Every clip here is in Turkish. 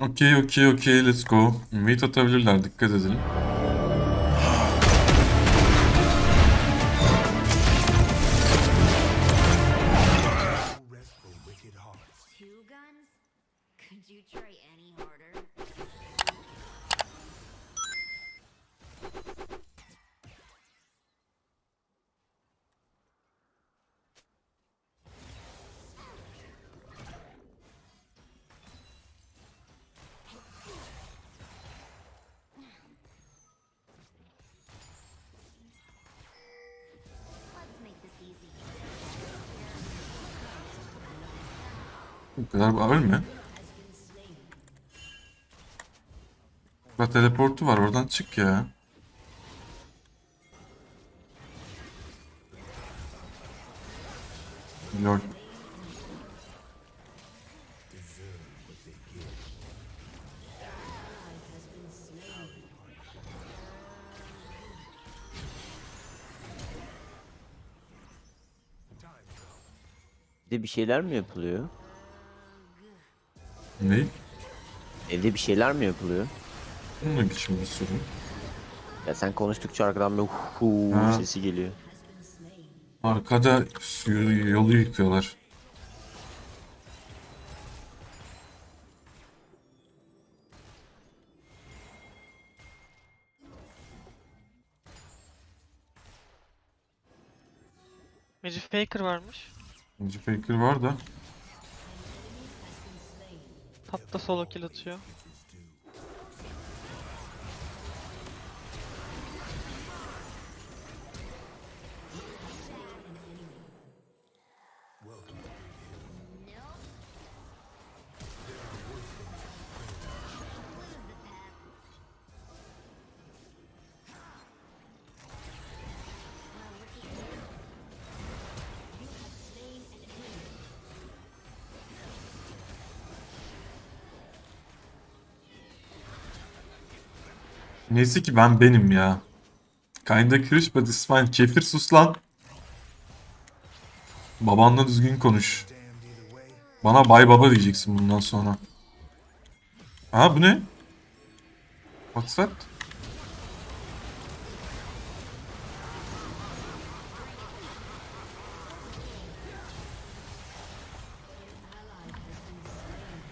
Okey okey okey let's go. Wait atabilirler dikkat edin. Bu kadar ölme. Bak teleportu var oradan çık ya. Lord. Bir de bir şeyler mi yapılıyor? Ne? Evde bir şeyler mi yapılıyor? Bu ne biçim bir soru? Ya sen konuştukça arkadan bir hu Ha. sesi geliyor. Arkada suyu, yolu yıkıyorlar. Magic Faker varmış. Önce Faker var da. Tapta solo kill atıyor. Neyse ki ben benim ya. Kinda cringe but it's fine. Kefir sus lan. Babanla düzgün konuş. Bana bay baba diyeceksin bundan sonra. Ha bu ne? What's that?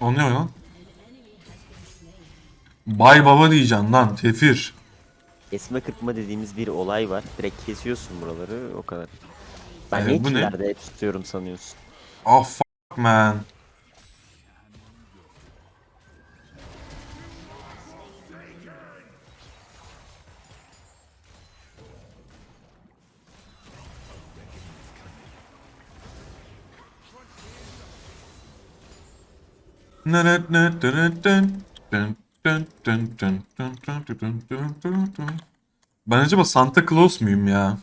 O ne lan? Bay baba diyeceksin lan tefir. Kesme kırpma dediğimiz bir olay var. Direkt kesiyorsun buraları o kadar. Ben Ee, niye bu ne? killerde hep tutuyorum sanıyorsun? Oh fuck man. Ben acaba Santa Claus muyum ya?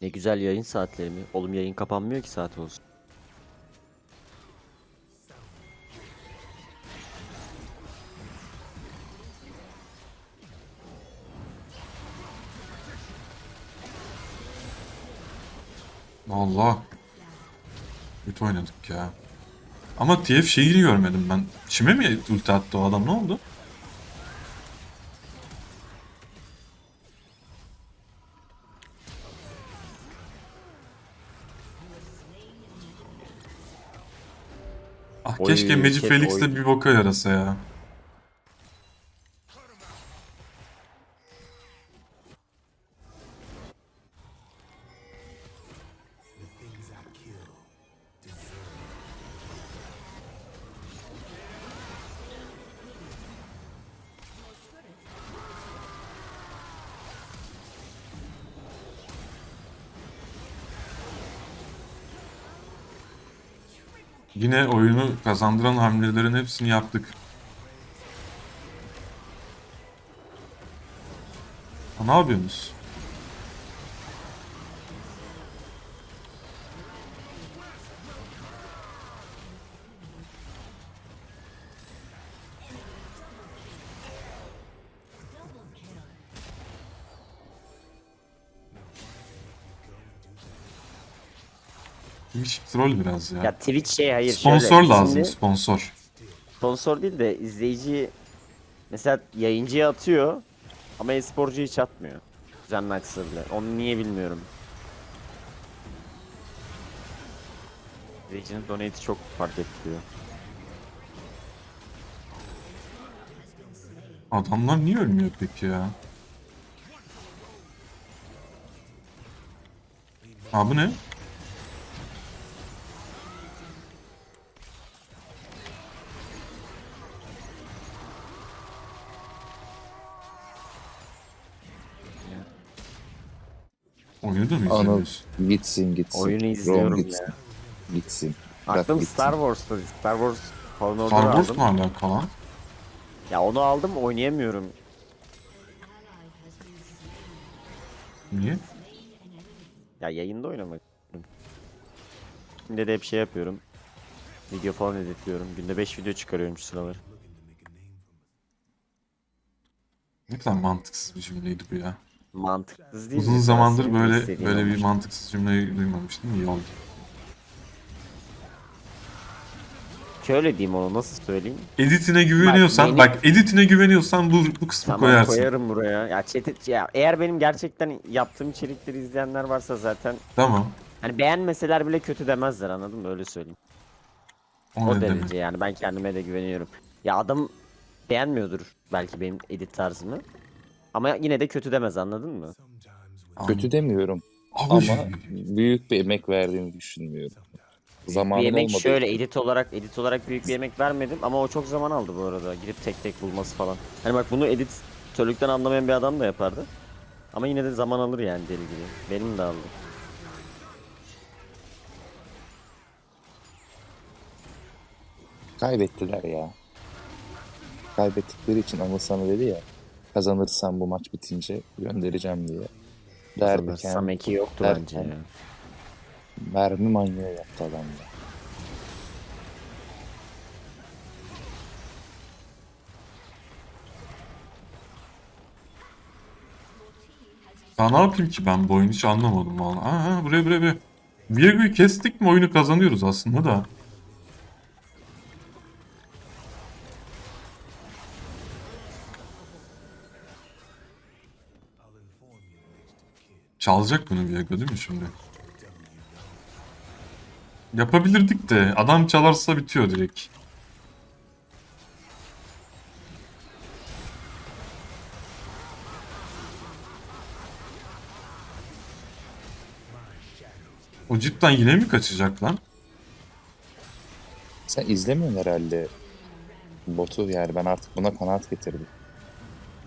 Ne güzel yayın saatleri mi? Oğlum yayın kapanmıyor ki saat olsun. Allah. Kötü oynadık ya. Ama TF şeyini görmedim ben. Çime mi ulti attı o adam ne oldu? Ah Oy, keşke Magic Felix de bir boka yarasa ya. Yine oyunu kazandıran hamlelerin hepsini yaptık. Ne yapıyorsunuz? Twitch troll biraz ya. Ya Twitch şey hayır sponsor şöyle. lazım Şimdi sponsor. sponsor değil de izleyici mesela yayıncıya atıyor ama e-sporcu hiç atmıyor. Düzenli açsa bile. Onu niye bilmiyorum. İzleyicinin donate'i çok fark ettiriyor. Adamlar niye ölmüyor peki ya? Ha bu ne? Oyunu da mı Anıl izlemiyorsun? gitsin gitsin. Oyunu izliyorum gitsin. ya. Gitsin. Bırak Aklım gitsin. Star Wars'ta. Star Wars Fallen Order Star Wars aldım. mu alakalı lan? Ya onu aldım oynayamıyorum. Niye? Ya yayında oynamak istiyorum. Şimdi de hep şey yapıyorum. Video falan editliyorum. Günde 5 video çıkarıyorum şu sıralar. Ne kadar mantıksız bir cümleydi bu ya. Mantıksız değil. Uzun mi? zamandır Senin böyle istediğin böyle bir olmuş. mantıksız cümleyi duymamıştım. İyi oldu. Şöyle diyeyim onu nasıl söyleyeyim? Editine güveniyorsan, Bak, bak, editine güveniyorsan bu, bu kısmı Tamam koyarsın. koyarım buraya. Ya chat'i ya eğer benim gerçekten yaptığım içerikleri izleyenler varsa zaten Tamam. hani beğenmeseler bile kötü demezler anladın mı? Öyle söyleyeyim. O, O derece demek? yani ben kendime de güveniyorum. Ya adam beğenmiyordur belki benim edit tarzımı. Ama yine de kötü demez anladın mı? Kötü demiyorum ama büyük bir emek verdiğini düşünmüyorum. Zamanım bir emek olmadı. şöyle edit olarak edit olarak büyük bir emek vermedim ama o çok zaman aldı bu arada. Girip tek tek bulması falan. Hani bak bunu editörlükten anlamayan bir adam da yapardı. Ama yine de zaman alır yani deli gibi. Benim de aldı. Kaybettiler ya. Kaybettikleri için ama sana dedi ya kazanırsan bu maç bitince göndereceğim diye. Derken Sameki yoktu derken- bence ya. mermi manyağı yaptı adam ya. ya ne yapayım ki ben bu oyunu hiç anlamadım valla. Aa, buraya buraya buraya. Viego'yu kestik mi oyunu kazanıyoruz aslında da. Çalacak bunu Viego değil mi şimdi? Yapabilirdik de adam çalarsa bitiyor direkt. O cidden yine mi kaçacak lan? Sen izlemiyorsun herhalde botu yani ben artık buna kanaat getirdim.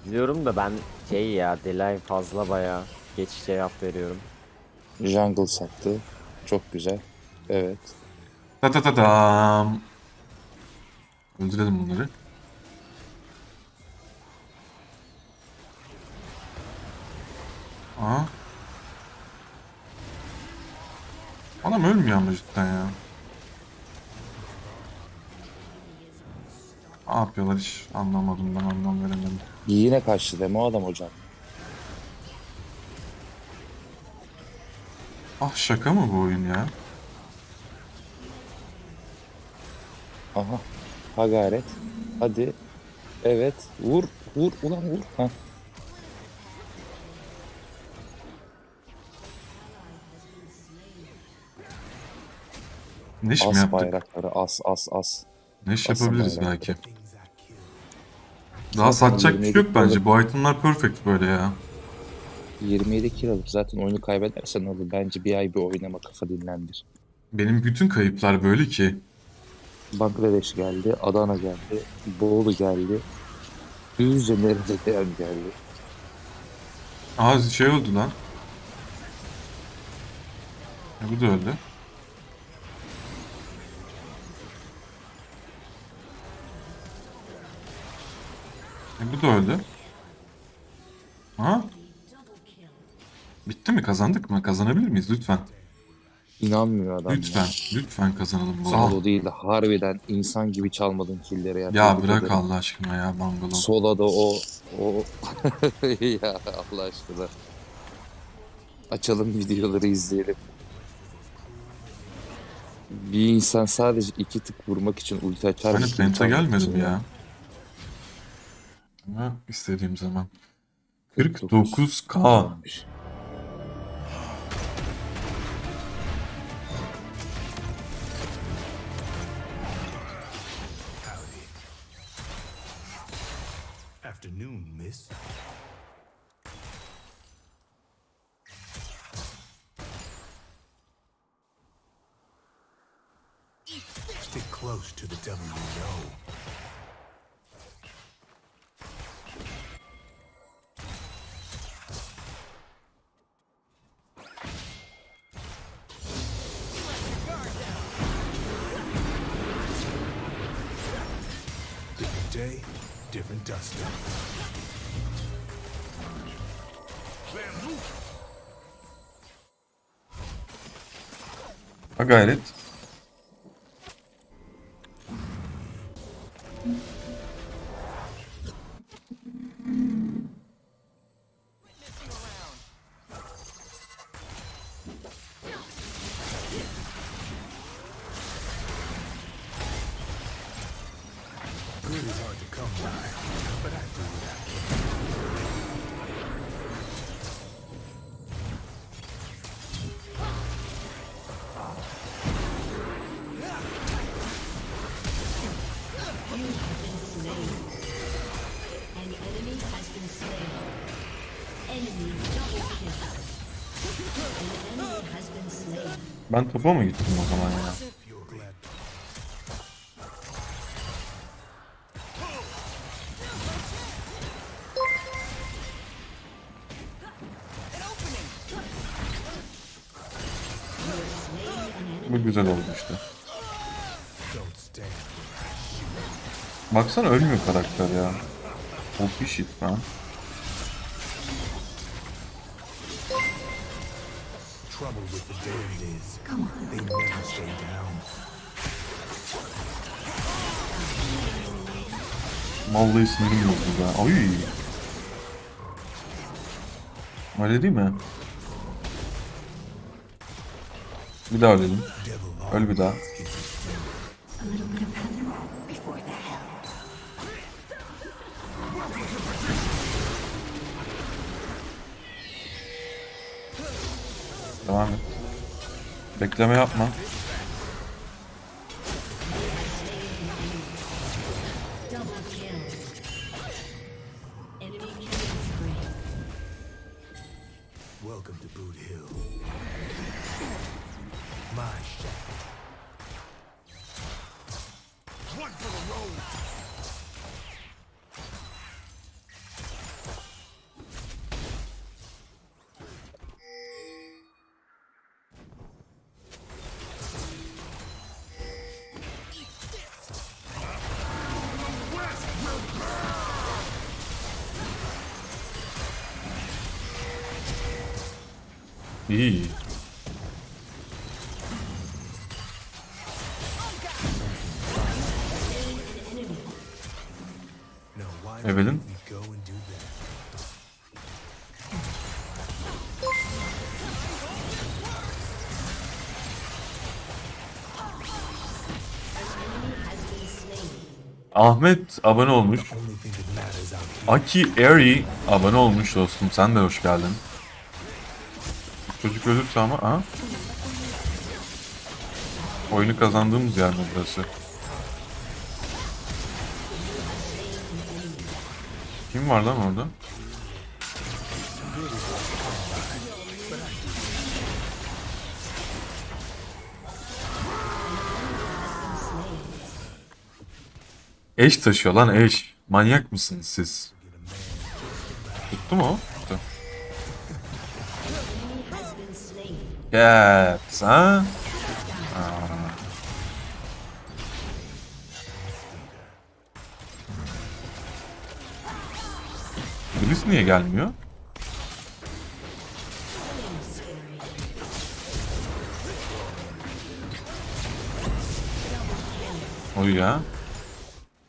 Biliyorum da ben şey ya delay fazla bayağı geç yap veriyorum. Jungle sattı. Çok güzel. Evet. Ta ta ta tam. Öldürelim bunları. Aa. Adam ölmüyor ama cidden ya. Ne yapıyorlar hiç anlamadım ben anlam veremedim. Yine kaçtı deme o adam hocam. Ah şaka mı bu oyun ya? Aha. Ha gayret. Hadi. Evet. Vur. Vur. Ulan vur. Ha. Neş mi As yaptık? bayrakları. As as as. Neş Asıl yapabiliriz bayrak. belki. Daha satacak bir şey 27 yok bence. Bu itemlar perfect böyle ya. 27 kill alıp zaten oyunu kaybedersen olur. Bence bir ay bir oynama kafa dinlendir. Benim bütün kayıplar böyle ki. Bangladeş geldi. Adana geldi. Bolu geldi. Düzce nerede geldi. Aa şey oldu lan. E, bu da öldü. E, bu da öldü. Ha? Bitti mi? Kazandık mı? Kazanabilir miyiz? Lütfen. İnanmıyor adam. ya. Lütfen. Lütfen kazanalım bu. Solo değil de harbiden insan gibi çalmadın killleri ya. Ya bırak ederim. Allah aşkına ya Bangalo. Solo'da o o ya Allah aşkına. Açalım videoları izleyelim. Bir insan sadece iki tık vurmak için ulti açar. Hani almak gelmedim ya. Ama istediğim zaman. 49. 49k. Close to the know. Different day, different duster. Ha gayret. Ben topa mı gittim o zaman ya? Bu güzel oldu işte. Baksana ölmüyor karakter ya. O bir shit lan. Trouble with the damned is they never stay down. Vallahi sinirim bozuldu ha. Ay. Öyle değil mi? Bir daha ölelim. Öl bir daha. Bekleme yapma. İyi. Evelyn? Ahmet abone olmuş. Aki Eri abone olmuş dostum. Sen de hoş geldin. Çocuk ölürse ama ha? Oyunu kazandığımız yer mi burası? Kim var lan orada? Eş taşıyor lan eş. Manyak mısınız siz? Tuttu mu o? Cats ha? Bliss niye gelmiyor? Oy ya.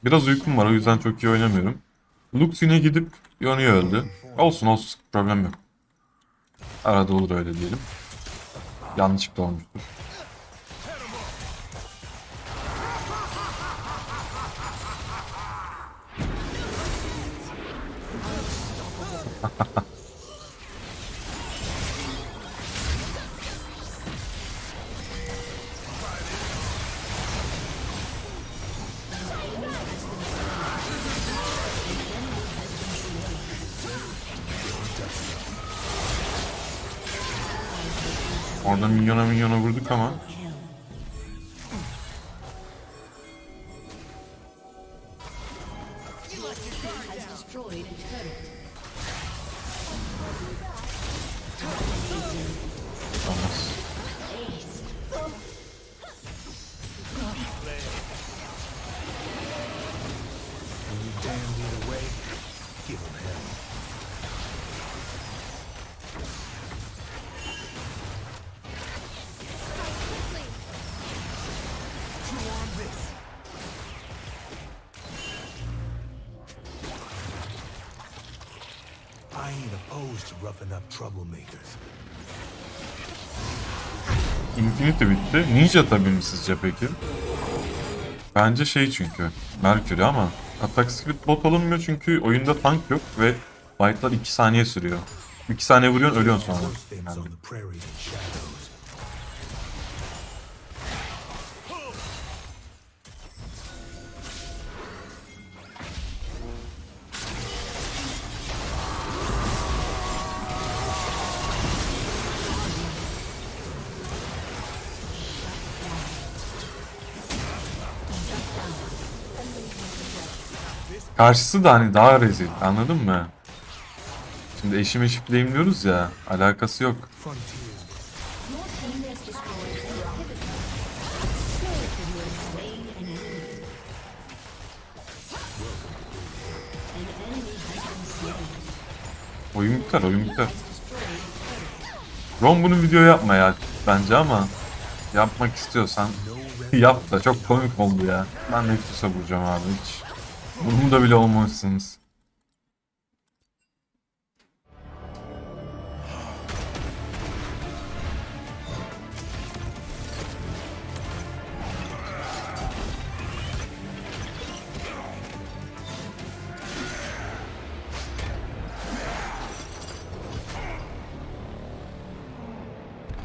Biraz uykum var o yüzden çok iyi oynamıyorum. Lux yine gidip Yone öldü. Olsun olsun problem yok. Arada olur öyle diyelim yanlışlıkla olmuştur. Milyona milyona vurduk ama. I ain't opposed to roughing up troublemakers. Infinity bitti. Ninja tabii mi sizce peki? Bence şey çünkü. Mercury ama Attack Speed bot alınmıyor çünkü oyunda tank yok ve fightlar 2 saniye sürüyor. 2 saniye vuruyorsun ölüyorsun sonra. Yani Karşısı da hani daha rezil anladın mı? Şimdi eşim eşim diyoruz ya alakası yok. Oyun biter oyun biter. Ron bunu video yapma ya bence ama yapmak istiyorsan yap da çok komik oldu ya. Ben Nexus'a vuracağım abi hiç. Bunu da bile olmamışsınız.